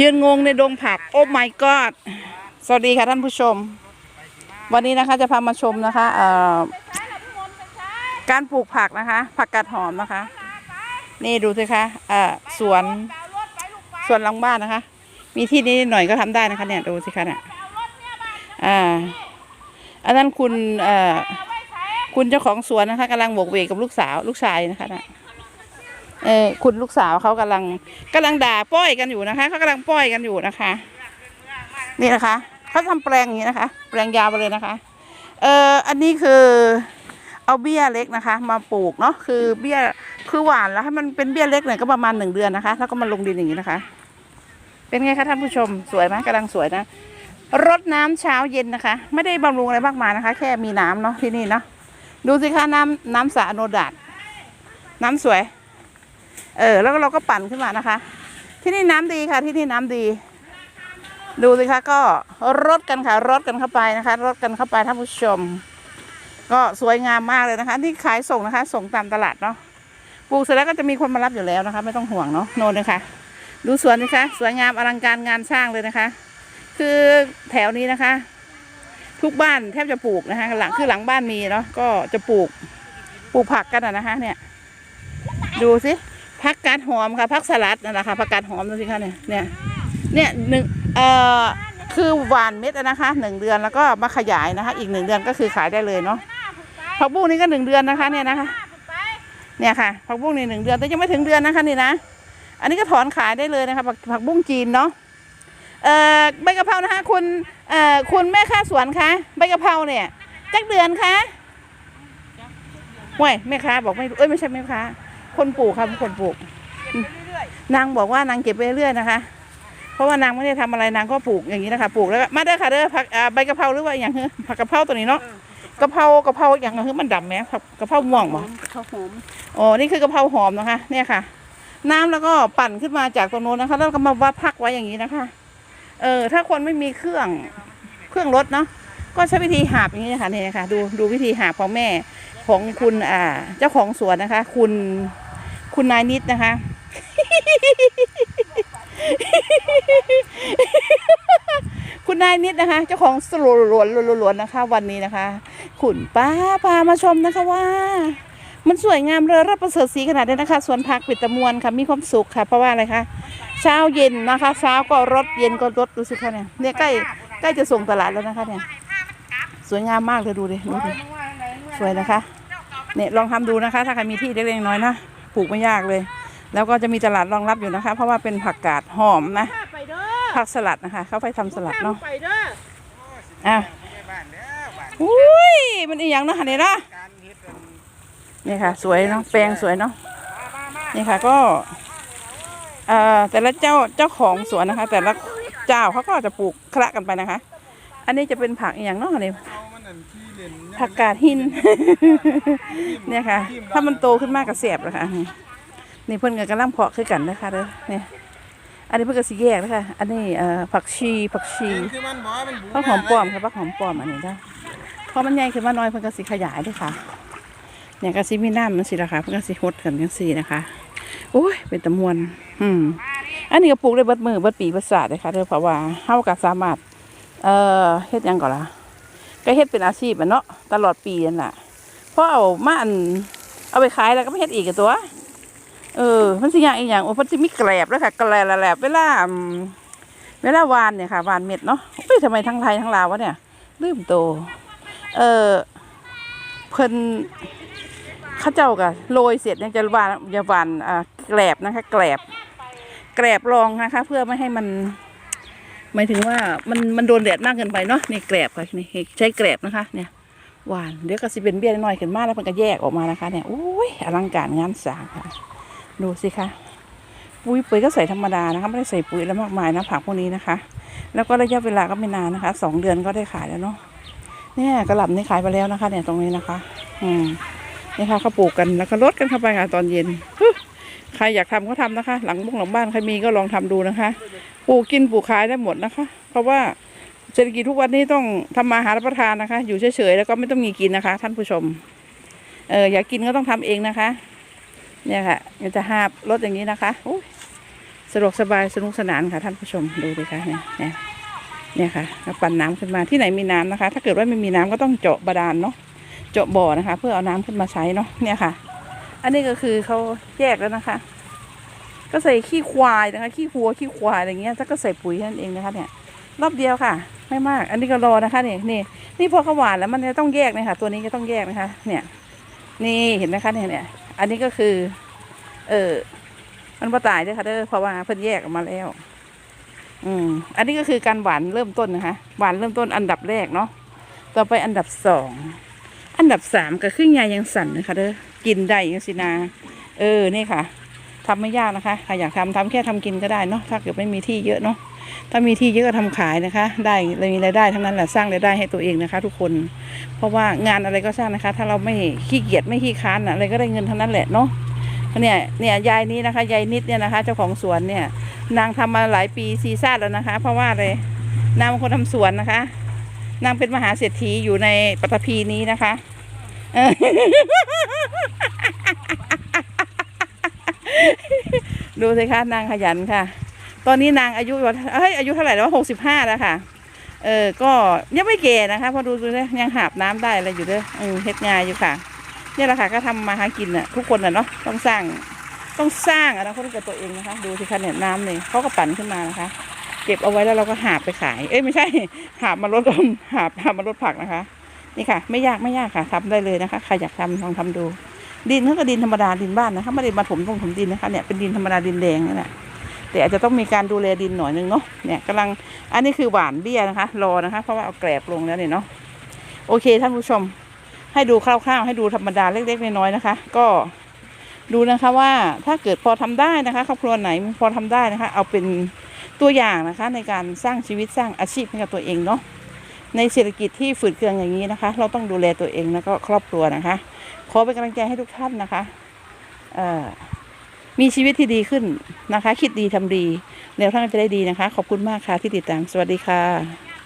ยืนงงในดงผัก โอ้ my god สวัสดีค่ะท่านผู้ชม วันนี้นะคะจะพามาชมนะคะเอ่อการปลูกผักนะคะ ผักกาดหอมนะคะ นี่ดูสิคะเอ่อสวนสวนหลังบ้านนะคะ มีที่นี้หน่อยก็ทำได้นะคะเนี่ยดูสิคะเนี่ยอ่าอันนั้นคุณเอ่อคุณเจ้าของสวนนะคะกำลังโบกเวกกับลูกสาวลูกชายนะคะน่ะ เออคุณลูกสาวเขากำลังกำลังด่าป้อยกันอยู่นะคะเขากำลังป้อยกันอยู่นะคะ นี่นะคะเขาทำแปลงอย่างนี้นะคะ แปลงยาวไปเลยนะคะ เอ่ออันนี้คือเอาเบี้ยเล็กนะคะ มาปลูกเนาะคือเบี้ยคือหวานแล้วให้มันเป็นเบี้ยเล็กหน่อยก็ประมาณหนึ่งเดือนนะคะ แล้วก็มาลงดินอย่างนี้นะคะ เป็นไงคะท่านผู้ชมสวยไหมกำลังสวยนะรดน้ำเช้าเย็นนะคะ ไม่ได้บำรุงอะไรมากมายนะคะ แค่มีน้ำเนาะที่นี่เนาะดูสิคะน้ำน้ำสระโนดาตน้ำสวย เออ แล้วเราก็ปั่นขึ้นมานะคะ ที่นี่น้ำดีค่ะ ที่นี่น้ำดี ดูสิคะก็รดกันค่ะรดกันเข้าไปนะคะรดกันเข้าไปท่านผู้ชม ก็สวยงามมากเลยนะคะ นี่ขายส่งนะคะ ส่งตามตลาดเนาะปลูกเสร็จแล้วก็จะมีคนมารับอยู่แล้วนะคะ ไม่ต้องห่วงเนาะโน่นนะคะ ดูสวนนะคะ สวยงามอลังการงานสร้างเลยนะคะ คือแถวนี้นะคะ ทุกบ้านแทบจะปลูกนะคะ หลังคือหลังบ้านมีเนาะก็จะปลูกปลูกผักกันอะนะคะ เนี่ย ดูสิ ผักกาดหอมค่ะผักสลัดนั่นแหละค่ะผักกาดหอมดูสิคะเนี่ยเนี่ยเนี่ยหนึ่งเอ่อคือหวานเม็ดนะคะหนึ่งเดือนแล้วก็มาขยายนะคะ อีกหนึ่งเดือนก็คือขายได้เลยเนาะผักบุ้งนี่ก็หนึ่งเดือนนะคะ เนี่ยนะคะ เนี่ยค่ะผักบุ้งนี่หนึ่งเดือนแต่ยังไม่ถึงเดือนนะคะนี่นะอันนี้ก็ถอนขายได้เลยนะคะผักผักบุ้งจีนเนาะเอ่อใบกะเพรานะคะ คุณเอ่อคุณแม่ค้าสวนคะใบกะเพราเนี่ยจักเดือนคะห่วยแม่ค้าบอกไม่รู้เอ้ยไม่ใช่แม่ค้า คนปลูกค่ะคนปลูก นางบอกว่านางเก็บไปเรื่อยนะคะ เพราะว่านางไม่ได้ทำอะไรนางก็ปลูกอย่างนี้นะคะปลูกแล้วก็มาเด้อค่ะเด้อผักอ่าใบกะเพราหรือว่าอย่างเฮ้ยผักกะเพราตัวนี้เนาะกะเพรากะเพราอย่างเฮ้ยมันดำไหมผักกะเพราม่วงบ่ข้าวหอมอ๋อนี่คือกะเพราหอมนะคะ เนี่ยค่ะ น้ำแล้วก็ปั่นขึ้นมาจากตรงโน้นนะคะแล้วก็มาวัดพักไว้อย่างนี้นะคะ เออ ถ้าคนไม่มีเครื่องเครื่องรถเนาะก็ใช้วิธีหาบอย่างนี้นะคะนี่นะคะดูดูวิธีหาบของแม่ของคุณอ่าเจ้าของสวนนะคะ คุณ คุณนายนิดนะคะ คุณนายนิดนะคะ เจ้าของสวนหลวนหลวนนะคะ วันนี้นะคะ คุณป้าพามาชมนะคะว่า มันสวยงามเรือรับประเสริฐสีขนาดนี้นะคะสวนผักปิดตะมวนค่ะมีความสุขค่ะ เพราะว่าอะไรคะเช้าเย็นนะคะเช้าก็รถเย็นก็รถดูสิคะเนี่ยเนี่ยใกล้ใกล้จะส่งตลาดแล้วนะคะเนี่ยสวยงามมากเลยดูดิดูดิสวยนะคะ เนี่ยลองทำดูนะคะ ถ้าใครมีที่เล็กๆน้อยๆนะ ปลูกไม่ยากเลย แล้วก็จะมีตลาดรองรับอยู่นะคะ เพราะว่าเป็นผักกาดหอมนะไปเด้อผักสลัดนะคะ เขาไปทำสลัดเนาะไปเด้ออะอุ้ยมันอีหยังเนาะเนี่ยนะนี่ค่ะ สวยเนาะแปลงสวยเนาะนี่ค่ะก็เอ่อแต่ละเจ้าเจ้าของสวนนะคะ แต่ละเจ้าเขาก็จะปลูกคละกันไปนะคะ อันนี้จะเป็นผักอหย่างเนาะนี่ ผักกาดหินเนี่ยค่ะ ถ้ามันโตขึ้นมากก็เสียบเลยค่ะนี่เพิ่นกับกระล่ำเพาะคือกันนะคะเด้อเนี่ยอันนี้เพิ่นก็สีแยกนะคะอันนี้เอ่อผักชีผักชีคือมันบอกว่ามันบูผักหอมป้อมค่ะผักหอมป้อมอันนี้ได้พอมันใหญ่ขึ้นมาหน่อยเพิ่นก็สิขยายด้วยค่ะเนี่ยก็สิมีน้ำมันสิละค่ะเพิ่นก็สิฮดกันจังซี่นะคะโอ้ยเป็นตะมวนอืมอันนี้ก็ปลูกได้เบิดมือเบิดปีเบิดศาสตร์เลยค่ะเด้อเพราะว่าเฮาก็สามารถเอ่อเฮ็ดหยังก่อนล่ะ ก็เฮ็ดเป็นอาชีพอะเนาะตลอดปีนั่นล่ะเพราะเอามาอันเอาไปขายแล้วก็ไม่เฮ็ดอีกตัว เออมันสิยากอีกอย่างโอ้พิ่นสิมีแกลบแล้วค่ะแกลบแหลบเวลาเวลาวานเนี่ยค่ะวานเม็ดเนาะเฮ้ยทำไมทั้งไทยทั้งลาววะเนี่ยลืมโต เออเพิ่นข้าเจ้าก็โรยเสร็จเนี่ยจะวานจะวานอ่าแกลบนะคะ แกลบแกลบรองนะคะ เพื่อไม่ให้มัน หมายถึงว่ามันมันโดนแดดมากเกินไปเนาะนี่แกลบค่ะนี่ใช้แกลบนะคะ เนี่ยหวานเดี๋ยวก็สิเป็นเบี้ยน้อยขึ้นมากแล้วมันก็แยกออกมานะคะ เนี่ยโอ้ยอลังการงานสาค่ะ ดูสิคะปุ๋ยปุ๋ยก็ใส่ธรรมดานะคะไม่ได้ใส่ปุ๋ยแล้วมากมายนะผักพวกนี้นะคะ แล้วก็ระยะเวลาก็ไม่นานนะคะสองเดือนก็ได้ขายแล้วเนาะเนี่ยกระหล่ำนี่ขายไปแล้วนะคะ เนี่ยตรงนี้นะคะ อืมนี่ค่ะเขาปลูกกันแล้วก็ลดกันเข้าไปค่ะตอนเย็นใครอยากทำก็ทำนะคะ หลังบุ้งหลังบ้านใครมีก็ลองทำดูนะคะ ปลูกกินปลูกขายได้หมดนะคะ เพราะว่าเศรษฐกิจทุกวันนี้ต้องทำมาหารับประทานนะคะ อยู่เฉยๆแล้วก็ไม่ต้องมีกินนะคะ ท่านผู้ชม เอออยากกินก็ต้องทำเองนะคะ เนี่ยค่ะมันจะหาบรถอย่างนี้นะคะอุ๊ยสะดวกสบายสนุกสนานค่ะ ท่านผู้ชมดูดิค่ะเนี่ยเนี่ยเนี่ยค่ะปั่นน้ำขึ้นมาที่ไหนมีน้ำนะคะ ถ้าเกิดว่าไม่มีน้ำก็ต้องเจาะบาดาลเนาะเจาะบ่อนะคะ เพื่อเอาน้ำขึ้นมาใช้เนาะเนี่ยค่ะ อันนี้ก็คือเขาแยกแล้วนะคะ ก็ใส่ขี้ควายนะคะ ขี้วัวขี้ควายอะไรเงี้ยถ้าก็ใส่ปุ๋ยแค่นั้นเองนะคะ เนี่ย รอบเดียวค่ะ ไม่มาก อันนี้ก็รอนะคะนี่นี่นี่พอเขาหวานแล้วมันจะต้องแยกนะคะ ตัวนี้ก็ต้องแยกนะคะ เนี่ย นี่เห็นไหมคะเนี่ยเนี่ย อันนี้ก็คือ เออมันบ่ตายเด้วยค่ะเด้อเพราะว่าเพิ่นแยกออกมาแล้ว อืม อันนี้ก็คือการหวานเริ่มต้นนะคะ หวานเริ่มต้นอันดับแรกเนาะต่อไปอันดับสองอันดับสามก็ครึ่งยายังสั่นนะคะเด้อกินได้ยังสินา เออนี่ค่ะ ทำไม่ยากนะคะใครอยากทำทำแค่ทำกินก็ได้เนาะถ้าเกิดไม่มีที่เยอะเนาะถ้ามีที่เยอะก็ทำขายนะคะ ได้เลยมีรายได้ทั้งนั้นแหละสร้างรายได้ให้ตัวเองนะคะ ทุกคน เพราะว่างานอะไรก็สร้างนะคะ ถ้าเราไม่ขี้เกียจไม่ขี้ค้านอะไรก็ได้เงินทั้งนั้นแหละเนาะเนี่ยเนี่ยยายนี้นะคะยายนิดเนี่ยนะคะ เจ้าของสวนเนี่ย นางทำมาหลายปีซีซ่าแล้วนะคะ เพราะว่าอะไรนางเป็นคนทำสวนนะคะ นางเป็นมหาเศรษฐีอยู่ในปฐพีนี้นะคะเออ ดูสิคะนางขยันค่ะ ตอนนี้นางอายุว่าเฮ้ยอายุเท่าไหร่แล้วหกสิบห้าแล้วค่ะ เออก็ยังไม่แก่นะคะพอดูดูเลยยังหาบน้ำได้อะไรอยู่เด้อเออเฮ็ดงานอยู่ค่ะเนี่ยแหละค่ะก็ทำมาหากินน่ะทุกคนน่ะเนาะต้องสร้างต้องสร้างอนาคตกับตัวเองนะคะ ดูสิคะเนี่ยน้ำเนี่ยเขาก็ปั่นขึ้นมานะคะ เก็บเอาไว้แล้วเราก็หาบไปขาย เอ้ยไม่ใช่ หาบมาลดลมหาบหาบมาลดผักนะคะ นี่ค่ะ ไม่ยากไม่ยากค่ะทำได้เลยนะคะใครอยากทำลองทำดู ดินเขาก็ดินธรรมดาดินบ้านนะคะไม่ได้มาถมตรงถมดินนะคะเนี่ยเป็นดินธรรมดาดินแดงนี่แหละแต่อาจจะต้องมีการดูแลดินหน่อยนึงเนาะเนี่ยกำลังอันนี้คือหวานเบี้ยนะคะรอนะคะ เพราะว่าเอาแกลบลงแล้วเนี่ยเนาะโอเคท่านผู้ชม ให้ดูคร่าวๆให้ดูธรรมดาเล็ก ๆ น้อยๆนะคะ ก็ดูนะคะว่าถ้าเกิดพอทำได้นะคะ ครอบครัวไหนพอทำได้นะคะ เอาเป็นตัวอย่างนะคะในการสร้างชีวิตสร้างอาชีพให้กับตัวเองเนาะ ในเศรษฐกิจที่ฝืดเคืองอย่างนี้นะคะ เราต้องดูแลตัวเองแล้วก็ครอบครัวนะคะ ขอเป็นกำลังใจให้ทุกท่านนะคะมีชีวิตที่ดีขึ้นนะคะ คิดดีทำดีแนวทางจะได้ดีนะคะ ขอบคุณมากค่ะที่ติดตาม สวัสดีค่ะ